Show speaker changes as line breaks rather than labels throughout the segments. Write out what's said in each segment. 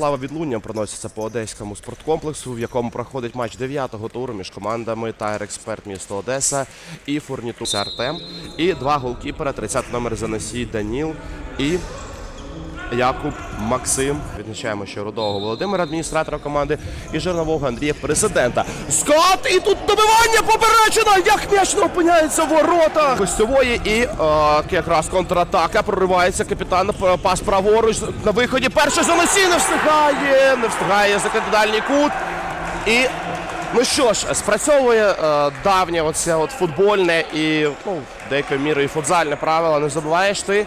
Слава відлуння проноситься по одеському спорткомплексу, в якому проходить матч 9-го туру між командами Тайр Експерт місто Одеса і Фурнітус Артем. І два голкіпера, 30 номер Заносій Даніл і Якуб Максим. Відзначаємо, що Рудового Володимира, адміністратора команди, і Жернового Андрія, президента. Скот! І тут добивання попереджено! Як м'яч не опиняється в воротах! Гостьової і е, якраз контратака проривається капітан пас праворуч на виході. Перший Заносій не встигає, не встигає закрити дальній кут. І ну що ж, спрацьовує е, давнє оце от футбольне і ну, деякою мірою футзальне правило. Не забуваєш ти,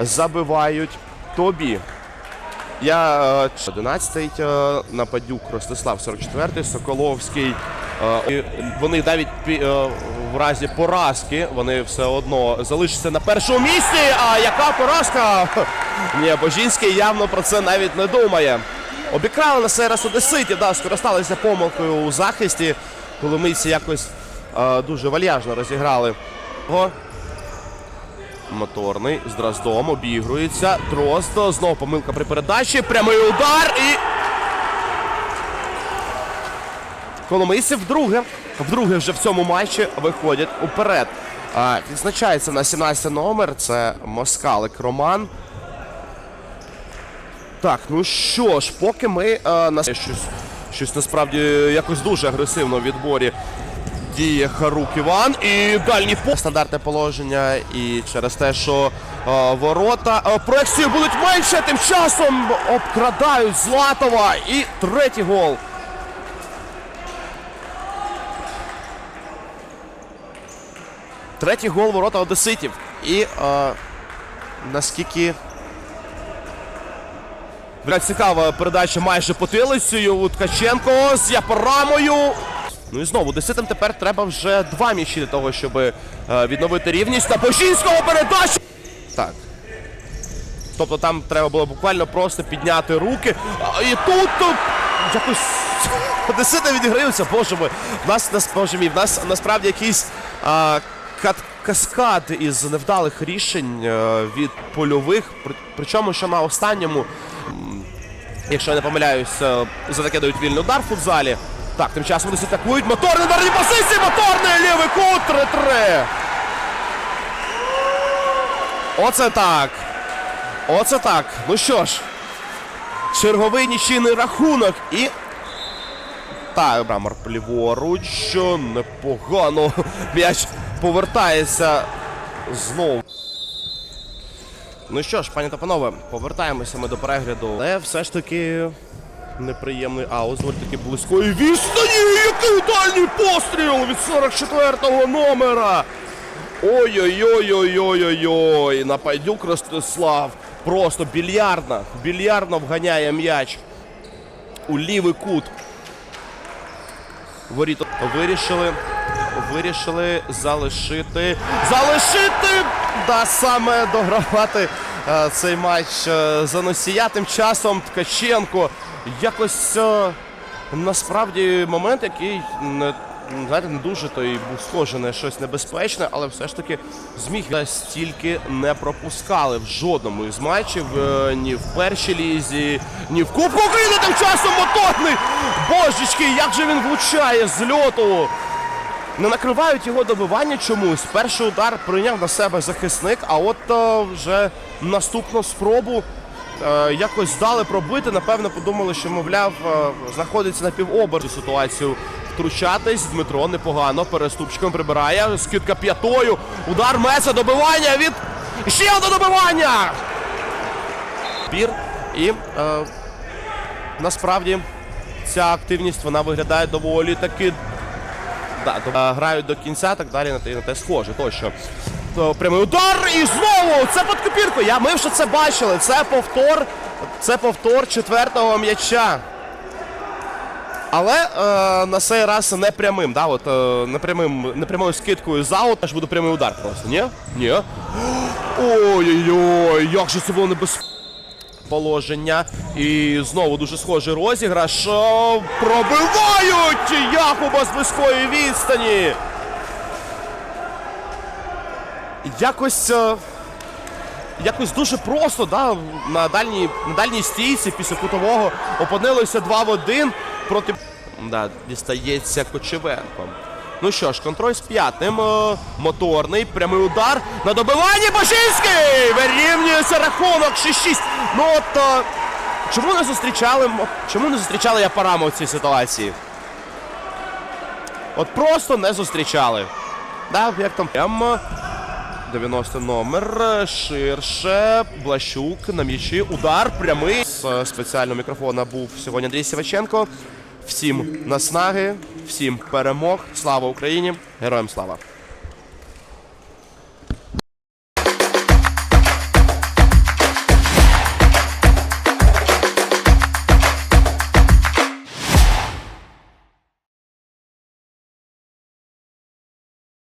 забивають тобі. Я е, 11-й е, Нападюк, Ростислав 44-й, Соколовський. е, Вони навіть е, в разі поразки вони все одно залишаться на першому місці. А яка поразка? Ні, Божінський явно про це навіть не думає. Обікрали на раз Одеситів, да, скористалися помилкою у захисті. Коломийці якось е, дуже вальяжно розіграли. Моторний з Дроздом обігрується. Дрозд. Знову помилка при передачі. Прямий удар і. Коломийці вдруге. Вдруге вже в цьому матчі виходять уперед. А, відзначається на 17 номер. Це Москалик Роман. Так, ну що ж, поки ми е, на щось, щось насправді якось дуже агресивно в відборі діє Харук Іван. І дальній по стандартне положення. І через те, що е, ворота е, проекції будуть менше, тим часом обкрадають Златова. І третій гол. Третій гол ворота Одеситів. І е, наскільки. Бля, цікава передача майже потилицею. Ткаченко з Япорамою. Ну і знову десятим тепер треба вже два м'ячі для того, щоб е, відновити рівність. На Божінського передача. Так. Тобто там треба було буквально просто підняти руки. А, і тут е, якось Одесити відіграються, боже мой. В нас, нас, боже мій, в нас насправді якийсь а, кат- каскад із невдалих рішень е, від польових. При- Причому, що на останньому Якщо я не помиляюсь, е, за таке дають вільний удар в футзалі. Так, тим часом вони атакують. Моторний ударні позиції! Моторний лівий кут 3-3. Оце так. Оце так. Ну що ж, черговий нічийний рахунок і. Так, Брамер ліворуч. Непогано. М'яч повертається знову. Ну що ж, пані та панове, повертаємося ми до перегляду. Але все ж таки неприємний аут, з таки близької відстані. Який дальній постріл від 44-го номера. Ой-ой-ой-ой-ой-ой-ой. Ростислав. Просто більярдно, більярдно вганяє м'яч у лівий кут. Воріт вирішили. Вирішили залишити. Залишити! Да, саме догравати е, цей матч е, за носія. Тим часом Ткаченко. Якось насправді момент, який не, знаєте, не дуже то і був схожий на щось небезпечне, але все ж таки зміг стільки не пропускали в жодному із матчів. е, ні в першій лізі, ні в Кубку України. Тим часом моторний! Божечки, як же він влучає з льоту! Не накривають його добивання чомусь. Перший удар прийняв на себе захисник, а от е, вже наступну спробу якось дали пробити. Напевно, подумали, що, мовляв, е, знаходиться на півоберті ситуацію втручатись. Дмитро непогано переступчиком прибирає. Скидка п'ятою. Удар Меса, добивання від ще одне добивання. Пір і е, насправді ця активність вона виглядає доволі таки Да, а, грають до кінця, так далі на те, на те схоже. Точно. То прямий удар і знову! Це під копірку. Я ми вже це бачили. Це повтор. Це повтор четвертого м'яча. Але е, на цей раз не прямим. Да, от, е, не, прямим, не прямою скидкою за аут, аж буде прямий удар просто. Ні? Ні. Ой-ой-ой, як же це було небезпечно. Положення. І знову дуже схожий розіграш. Пробивають Якуба з близької відстані. Якось. е, якось дуже просто, да, на дальній, на дальній стійці після кутового опинилися 2 в 1 проти. Да, дістається Кочевенко. Ну що ж, контроль з п'ятим. е, Моторний, прямий удар на добиванні Башинський! Вирівнюється рахунок 6-6. Ну от е, чому не зустрічали чому не зустрічали Япарама в цій ситуації? От просто не зустрічали. Да, як там? Прямо 90 номер, ширше, Блащук на м'ячі, удар прямий. З спеціального мікрофона був сьогодні Андрій Сіваченко. Всім наснаги, всім перемог. Слава Україні! Героям слава!